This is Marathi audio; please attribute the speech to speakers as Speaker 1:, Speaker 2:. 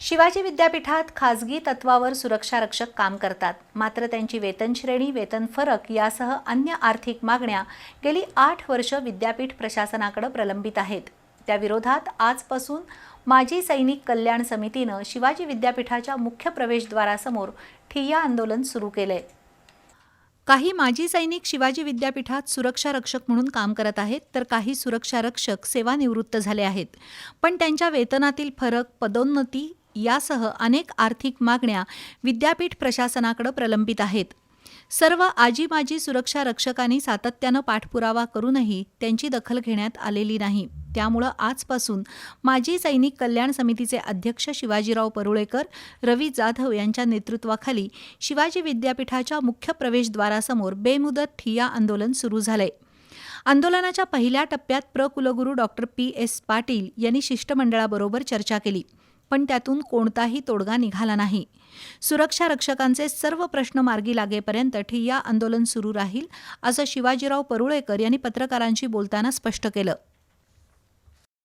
Speaker 1: शिवाजी विद्यापीठात खाजगी तत्वावर सुरक्षा रक्षक काम करतात. मात्र त्यांची वेतन श्रेणी वेतन फरक यासह अन्य आर्थिक मागण्या गेली आठ वर्ष विद्यापीठ प्रशासनाकडे प्रलंबित आहेत. त्या विरोधात आजपासून माजी सैनिक कल्याण समितीनं शिवाजी विद्यापीठाच्या मुख्य प्रवेशद्वारासमोर ठिय्या आंदोलन सुरू केलंय. काही माजी सैनिक शिवाजी विद्यापीठात सुरक्षा रक्षक म्हणून काम करत आहेत तर काही सुरक्षा रक्षक सेवानिवृत्त झाले आहेत. पण त्यांच्या वेतनातील फरक पदोन्नती यासह अनेक आर्थिक मागण्या विद्यापीठ प्रशासनाकडे प्रलंबित आहेत. सर्व आजी माजी सुरक्षा रक्षकांनी सातत्यानं पाठपुरावा करूनही त्यांची दखल घेण्यात आलेली नाही. त्यामुळं आजपासून माजी सैनिक कल्याण समितीचे अध्यक्ष शिवाजीराव परुळेकर रवी जाधव यांच्या नेतृत्वाखाली शिवाजी विद्यापीठाच्या मुख्य प्रवेशद्वारासमोर बेमुदत ठिया आंदोलन सुरू झालंय. आंदोलनाच्या पहिल्या टप्प्यात प्र कुलगुरू डॉक्टर पी एस पाटील यांनी शिष्टमंडळाबरोबर चर्चा केली. पण त्यातून कोणताही तोडगा निघाला नाही. सुरक्षा रक्षकांचे सर्व प्रश्न मार्गी लागेपर्यंत ठिय्या आंदोलन सुरू राहील असं शिवाजीराव परुळेकर यांनी पत्रकारांशी बोलताना स्पष्ट केलं.